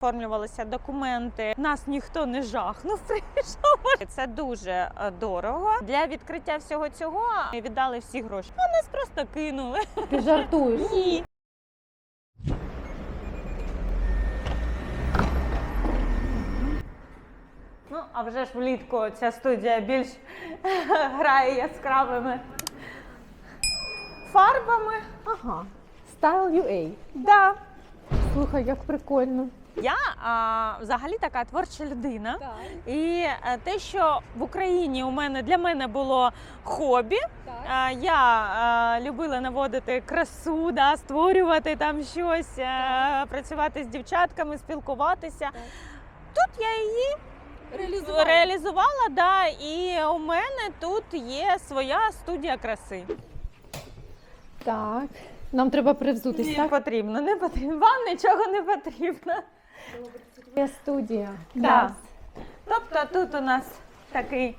Оформлювалися документи, нас ніхто не жахнув. Прийшов. Це дуже е, дорого. Для відкриття всього цього ми віддали всі гроші. А нас просто кинули. Ти жартуєш? Ні. Ну, а вже ж влітку ця студія більш грає яскравими фарбами. Ага. Style UA. Да. Слухай, як прикольно. Я а, взагалі така творча людина. Так, І е, те, що в Україні у мене для мене було хобі, так. е, я е, любила наводити красу, да, створювати там щось, е, працювати з дівчатками, спілкуватися. Тут я її реалізувала, да, і у мене тут є своя студія краси. Так. Нам треба привзутись, Не так? потрібно, не потрібно. Вам нічого не потрібно. Є студія. Да. Тобто тут у нас такий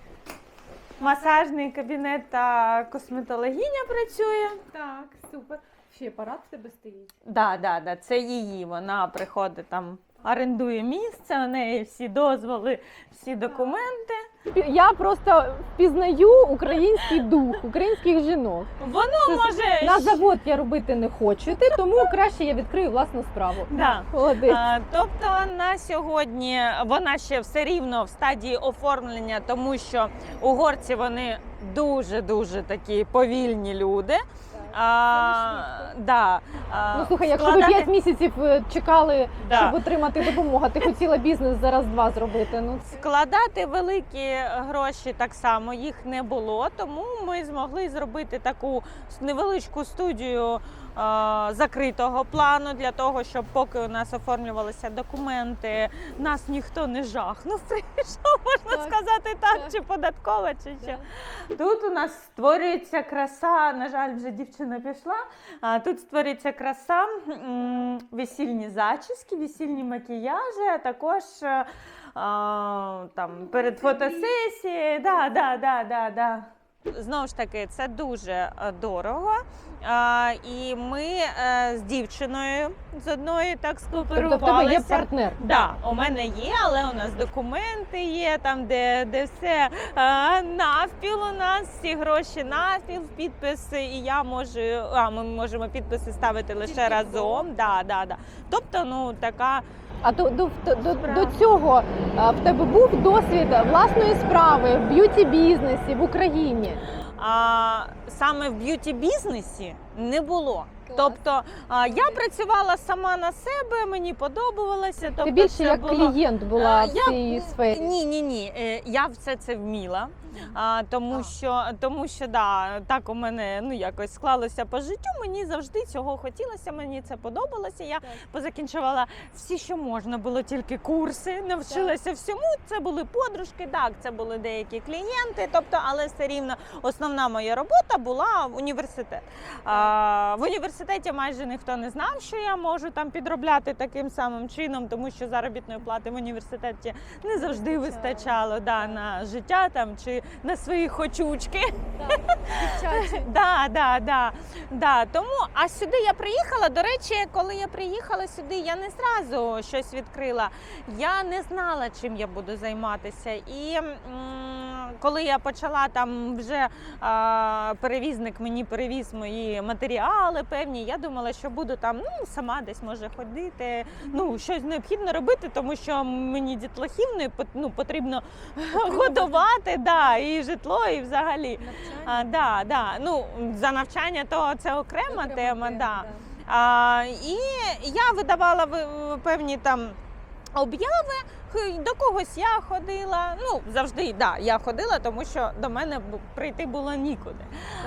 масажний кабінет та косметологиня працює. Так, супер. Ще апарат в тебе стоїть. Да, да, да, це її. Вона приходить там, орендує місце, у неї всі дозволи, всі документи. Я просто впізнаю український дух, українських жінок. Воно Це може На завод я робити не хочу йти, тому краще я відкрию власну справу. Да. А, тобто на сьогодні вона ще все рівно в стадії оформлення, тому що угорці вони дуже дуже такі повільні люди. А, да, а, Ну слухай, якщо ви складати- 5 місяців е, чекали, Да. щоб отримати допомогу, ти хотіла бізнес зараз два зробити. Ну це Складати великі гроші так само їх не було, тому ми змогли зробити таку невеличку студію закритого плану для того, щоб поки у нас оформлювалися документи, нас ніхто не жахнув. Прийшов, можна Так, сказати, так, так. чи податкова, чи що. Тут у нас створюється краса. На жаль, вже дівчина пішла. А тут створюється краса, весільні зачіски, весільні макіяжі, а також. е, а, там перед фотосесією. Да, да, да, да, да. Знову ж таки, це дуже е, дорого. А, і ми е, з дівчиною з одної так тобто в тебе є скооперувалися. партнер. Да, у мене є, але у нас документи є там, де, де все а, навпіл у нас, всі гроші навпіл, підписи, і я можу, а ми можемо підписи ставити лише Тільки разом. Да, да, да. Тобто, ну така А до, до, до, до, цього в тебе був досвід власної справи в б'юті бізнесі в Україні. а, саме в б'юті бізнесі не було. Клас. Тобто а, я працювала сама на себе, мені подобалося. Тобто Ти більше це як було... клієнт була А, в я- цій сфері. Ні, ні, ні. е, Я все це вміла. А, тому що тому що да, так у мене ну якось склалося по життю. Мені завжди цього хотілося. Мені це подобалося. Я Так. позакінчувала всі, що можна було, тільки курси, навчилася всьому. Це були подружки, так, це були деякі клієнти. Тобто, але все рівно основна моя робота була в університет. А, в університеті майже ніхто не знав, що я можу там підробляти таким самим чином, тому що заробітної плати в університеті не завжди Вистачало. вистачало да, на життя там чи на свої хочучки. Да, да, да, да. Тому, а сюди я приїхала. До речі, коли я приїхала сюди, я не зразу щось відкрила. Я не знала, чим я буду займатися. І м, коли я почала там вже а, перевізник мені перевіз мої матеріали певні, я думала, що буду там ну, сама десь може ходити, ну щось необхідно робити, тому що мені дітлахівною ну, потрібно готувати да, і житло, і взагалі. А, да, да. Ну, за навчання то це окрема, тема. Да. А, і я видавала ви- певні там обяви. До когось я ходила. Ну, завжди да, я ходила, тому що до мене прийти було нікуди.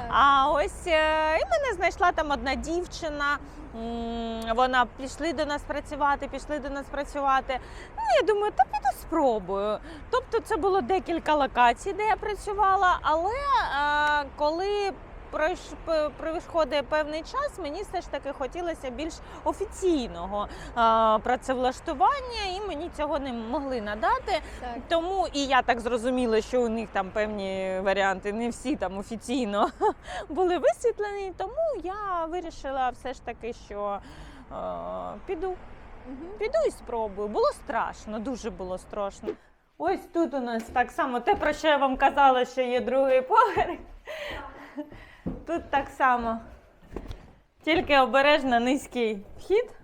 А ось е, і мене знайшла там одна дівчина. Вона пішли до нас працювати, пішли до нас працювати. Ну, я думаю, та піду спробую. Тобто це було декілька локацій, де я працювала, але е, коли проходить певний час, мені все ж таки хотілося більш офіційного працевлаштування, і мені цього не могли надати. Тому і я так зрозуміла, що у них там певні варіанти не всі там офіційно були висвітлені. Тому я вирішила все ж таки, що е, піду. Піду і спробую. Було страшно, дуже було страшно. Ось тут у нас так само те, про що я вам казала, що є другий поверх. Тут так само. Тільки обережно низький вхід.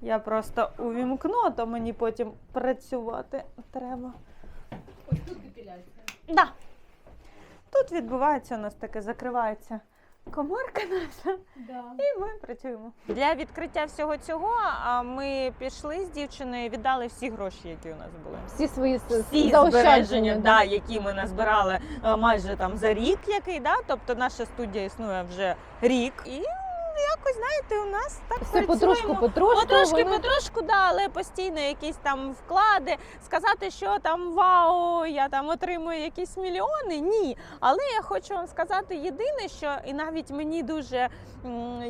Я просто увімкну, а то мені потім працювати треба. Ось тут депіляція. Да. Тут відбувається у нас таке, закривається коморка наша. Да. І ми працюємо. Для відкриття всього цього а, ми пішли з дівчиною, віддали всі гроші, які у нас були. Всі свої Всі збереження, да, які ми назбирали е, майже там за рік, який, да? тобто наша студія існує вже рік. І якось, знаєте, у нас так Все працюємо. потрошку, потрошку. Потрошки, воно- потрошку, да, але постійно якісь там вклади. Сказати, що там вау, я там отримую якісь мільйони. Ні. Але я хочу вам сказати єдине, що і навіть мені дуже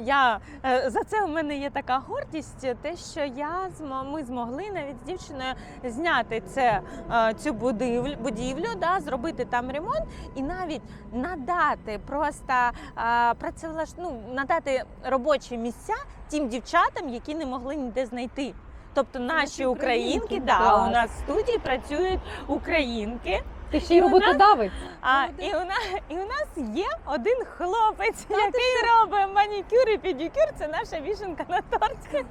я е, за це у мене є така гордість, те, що я ми змогли навіть з дівчиною зняти це е, цю будівлю, будівлю, да, зробити там ремонт і навіть надати просто е, працевлаш... ну, надати робочі місця тим дівчатам, які не могли ніде знайти. Тобто наші українки, українки, да, у нас в студії працюють українки. Ти ще й І у нас- роботодавець. А і у нас і у нас є один хлопець, який робить манікюр і педикюр. Це наша вішенка на торті.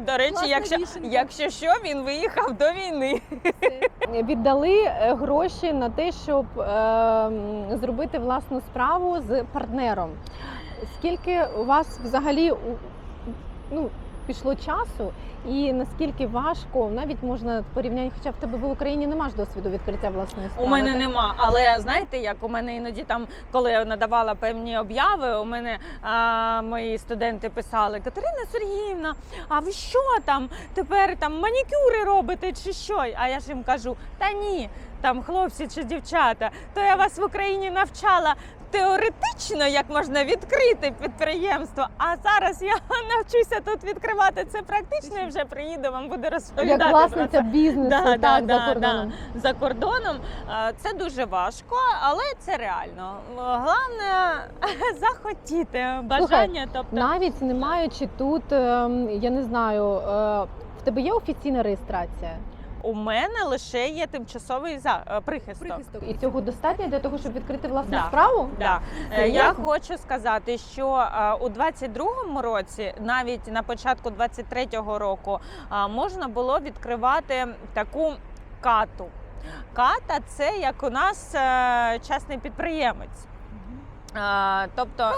До речі, Класна якщо, вішенка. якщо що, він виїхав до війни. Віддали е, гроші на те, щоб е, зробити власну справу з партнером. Скільки у вас взагалі ну, пішло часу, і наскільки важко, навіть можна порівняти, хоча в тебе в Україні немає ж досвіду відкриття власної справи. У мене так? нема. Але знаєте, як у мене іноді там, коли я надавала певні обяви, у мене а, мої студенти писали: Катерина Сергіївна, а ви що там тепер там манікюри робите чи що? А я ж їм кажу: та ні, там хлопці чи дівчата, то я вас в Україні навчала. Теоретично, як можна відкрити підприємство, а зараз я навчуся тут відкривати це практично і вже приїду, вам буду розповідати. Як власниця це бізнесу, Да, так, да, за да, кордоном. за кордоном. Це дуже важко, але це реально. Головне захотіти бажання. Тобто Навіть не маючи тут, ем, я не знаю, е, в тебе є офіційна реєстрація? У мене лише є тимчасовий за е, прихисток. І цього достатньо для того, щоб відкрити власну Да. справу? Да. Е, Я хочу сказати, що е, у 22-му році, навіть на початку 23-го року, можна було відкривати таку кату. Ката це як у нас частний підприємець. А, тобто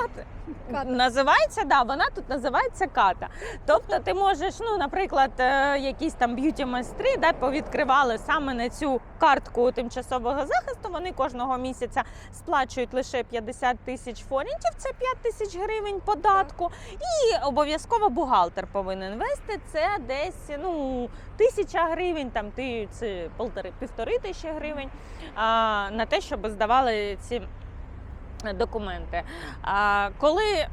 Ката. називається, да, вона тут називається ката. Тобто ти можеш, ну, наприклад, е, якісь там б'юті майстри да, повідкривали саме на цю картку тимчасового захисту. Вони кожного місяця сплачують лише 50 тисяч форінтів, це 5 тисяч гривень податку. І обов'язково бухгалтер повинен вести це десь ну, тисяча гривень, там ти це полтори півтори тисячі гривень а, на те, щоб здавали ці документи. А коли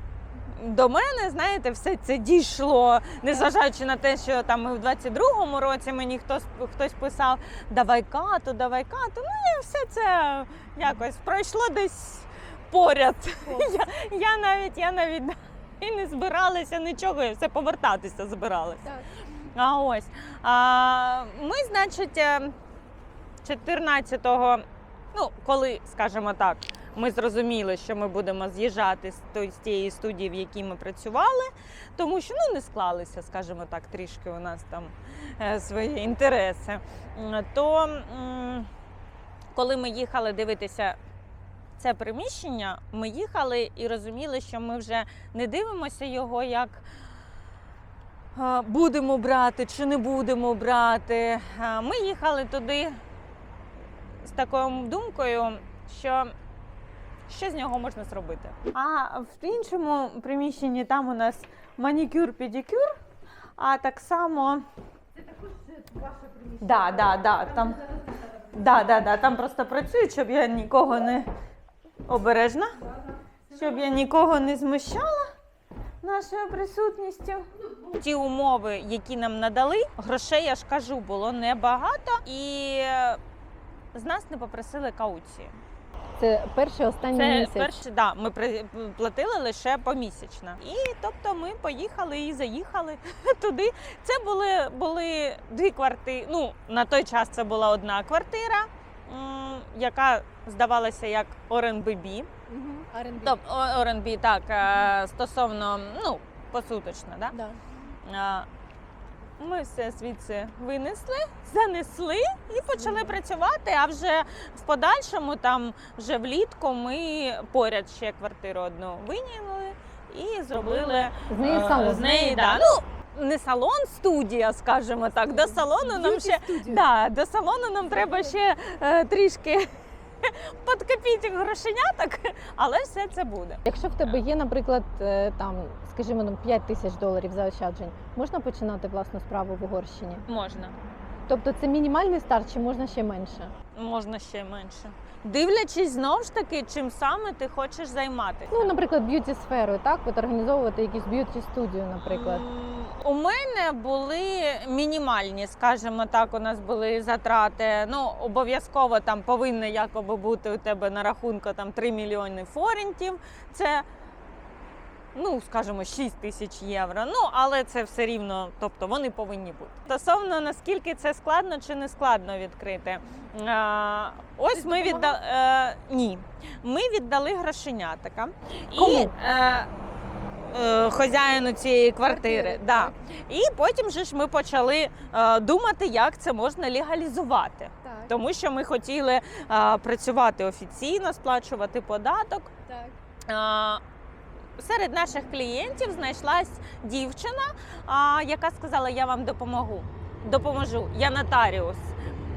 до мене, знаєте, все це дійшло, незважаючи на те, що там ми в 22-му році мені хтось хтось писав давай кату, давай кату. Ну і все це якось пройшло десь поряд. Я, я навіть я навіть і не збиралася нічого, я все повертатися збиралася. А ось а, ми, значить, е, 14-го, ну, коли, скажімо так, ми зрозуміли, що ми будемо з'їжджати з тієї студії, в якій ми працювали, тому що ну, не склалися, скажімо так, трішки у нас там е, свої інтереси. То коли ми їхали дивитися це приміщення, ми їхали і розуміли, що ми вже не дивимося його як. Будемо брати чи не будемо брати. Ми їхали туди з такою думкою, що що з нього можна зробити. А в іншому приміщенні там у нас манікюр-педикюр, а так само. Це також ваше приміщення. Да, да, да, там, да, да, да, там просто працюють, щоб я нікого не обережна, щоб я нікого не змущала нашою присутністю. Ті умови, які нам надали, грошей, я ж кажу, було небагато, і е, з нас не попросили кауції. Це перший останній Це місяць. перше, да, ми при- платили лише помісячно. І тобто ми поїхали і заїхали туди. Це були, були дві квартири. Ну, на той час це була одна квартира, м, яка здавалася як ОРНББ. Мгм. R&B. Тобто ОРНБ так е, стосовно ну, посуточно, да? Да. А, Ми все звідси винесли, занесли і почали працювати. А вже в подальшому, там вже влітку, ми поряд ще квартиру одну виняли і зробили З неї е, салон. з неї, да. Ну, не салон, студія, скажімо так. До салону нам ще да, до салону нам треба ще е, трішки подкопити грошеняток, але все це буде. Якщо в тебе є, наприклад, е, там, скажімо, ну, 5 тисяч доларів заощаджень, можна починати власну справу в Угорщині? Можна. Тобто це мінімальний старт чи можна ще менше? Можна ще менше. Дивлячись знову ж таки, чим саме ти хочеш займатися. Ну, наприклад, б'юті сферою, так? От організовувати якісь б'юті студію, наприклад. У мене були мінімальні, скажімо так, у нас були затрати. Ну, обов'язково там повинно якоби бути у тебе на рахунку там 3 мільйони форентів. Це, ну, скажімо, 6 тисяч євро. Ну, але це все рівно, тобто вони повинні бути. Стосовно наскільки це складно чи не складно відкрити. А, ось ми віддали. Е, ні. Ми віддали грошенятика. Кому? І, е, е, хазяїну цієї квартири. Да. І потім же ж ми почали е, думати, як це можна легалізувати. Так, Тому що ми хотіли е, працювати офіційно, сплачувати податок. так. Е, Серед наших клієнтів знайшлась дівчина, а, яка сказала: Я вам допомогу. Допоможу. Я нотаріус.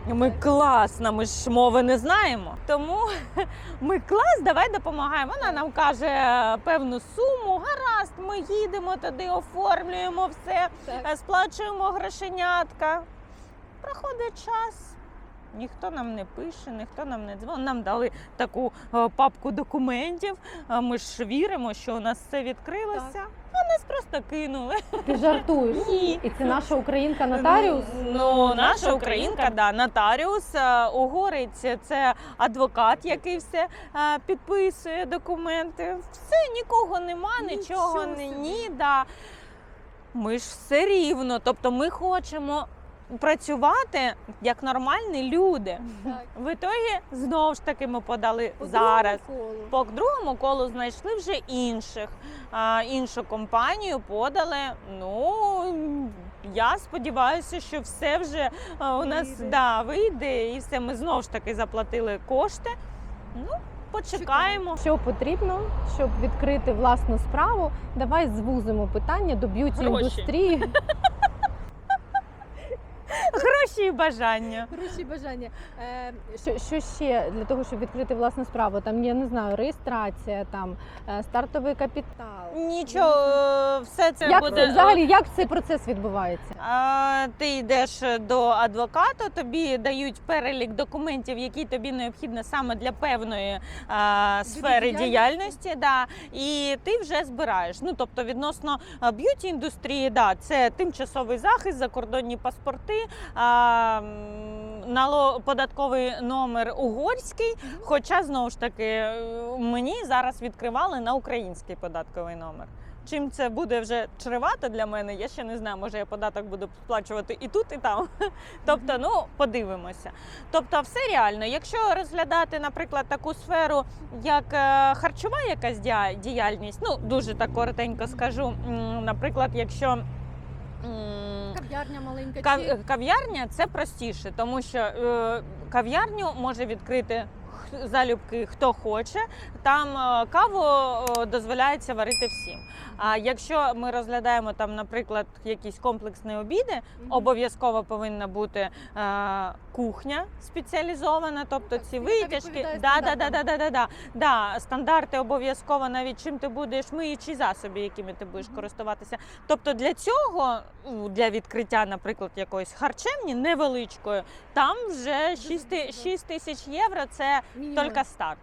Ми класна, ми ж мови не знаємо. Тому ми клас, давай допомагаємо. Вона нам каже певну суму. Гаразд, ми їдемо туди, оформлюємо все, Так. сплачуємо грошенятка. Проходить час. Ніхто нам не пише, ніхто нам не дзвонить. Нам дали таку е, папку документів. Е, Ми ж віримо, що у нас все відкрилося. А нас просто кинули. Ти жартуєш? Ні. І це наша українка нотаріус? Ну, наша українка, да, нотаріус, е, угорець це адвокат, який все підписує документи. Все, нікого нема, нічого не ні. Да. Ми ж все рівно. Тобто ми хочемо працювати як нормальні люди. Так. В ітогі знову ж таки ми подали зараз. По другому колу знайшли вже інших. А, іншу компанію подали. Ну я сподіваюся, що все вже а, у нас Вийде. да, вийде, і все. Ми знову ж таки заплатили кошти. Ну, почекаємо. Що потрібно, щоб відкрити власну справу? Давай звузимо питання до б'юті індустрії. Гроші і бажання. Хороші бажання. Е, що, що ще для того, щоб відкрити власну справу? Там я не знаю, реєстрація, там е, стартовий капітал. Нічого, е, все це Як буде взагалі як цей процес відбувається? А, Ти йдеш до адвоката, тобі дають перелік документів, які тобі необхідні саме для певної а, сфери діяльності? діяльності. Да, і ти вже збираєш. Ну тобто, відносно б'юті індустрії, да, це тимчасовий захист, закордонні паспорти. А, податковий номер угорський. Хоча знову ж таки е, мені зараз відкривали на український податковий номер. Чим це буде вже чревато для мене, я ще не знаю. Може, я податок буду сплачувати і тут, і там. Тобто, ну подивимося. Тобто, все реально. Якщо розглядати, наприклад, таку сферу, як е, харчова якась діяльність, ну дуже так коротенько скажу. Наприклад, якщо Кав'ярня маленька. Кав- Кав'ярня це простіше, тому що е, кав'ярню може відкрити залюбки хто хоче. Там е, каву е, дозволяється варити всім. А якщо ми розглядаємо там, наприклад, якісь комплексні обіди, обов'язково повинна бути е, кухня спеціалізована, тобто ці витяжки. Да, да, да, да, да, да, да. Да, стандарти обов'язково навіть чим ти будеш миючі засоби, якими ти будеш користуватися. Тобто для цього, для відкриття, наприклад, якоїсь харчевні невеличкої, там вже 6, дорого. 6 тисяч євро це Мінімум. тільки старт.